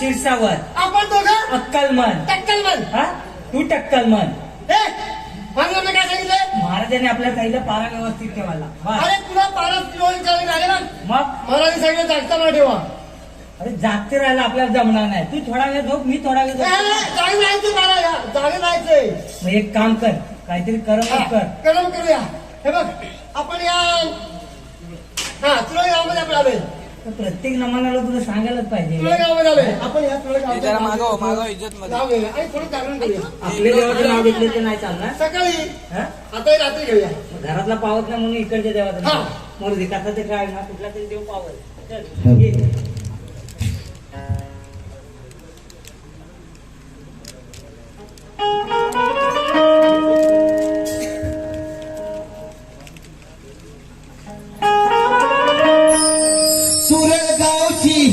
शिरसावर आपण दोघं? अक्कलमन. टक्कल बन हा? तू टक्कलमन. हे भांगरनं काय सांगितलं महाराजांनी आपल्या साईला पारा व्यवस्थित ठेवायला. बस. अरे तुला पारस विचारले झाले ना? मग? महाराज सांगितलं जागताना ठेवा. अरे जागते राहायला आपल्याला जमणार नाही. तू थोडा वेळ झोप मी थोडा वेळ ए, झोप. ए, जागे जायचं मला जागे जायचंय. मग एक काम कर काहीतरी करमणूक हा, कर. गरम करूया. हे बघ आपण या. हा तुला गावामध्ये आपण आलोय तर प्रत्येक नमानाला तुला सांगायलाच पाहिजे. हे. जागरण करूया. आपल्या देवाचं नाव घेतलं तर नाही चालणार? सकाळी हा? आता हे रात्री घेऊया. घरातला पावत नाही म्हणून इकडच्या देवाचं हा. नाव. मग कसा ते काय ना कुठला तरी देव पावल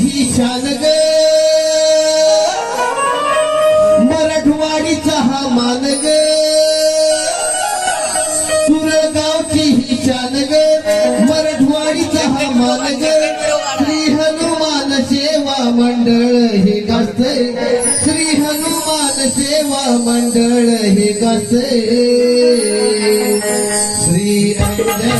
चल, ये. ही शान ग मराठवाडीचा हा मान ग सुरगावची ही शान ग मराठवाडीचा हा मान ग श्री हनुमान सेवा मंडळ हे गाजते श्री हनुमान सेवा मंडळ हे गाजते श्री अंजनी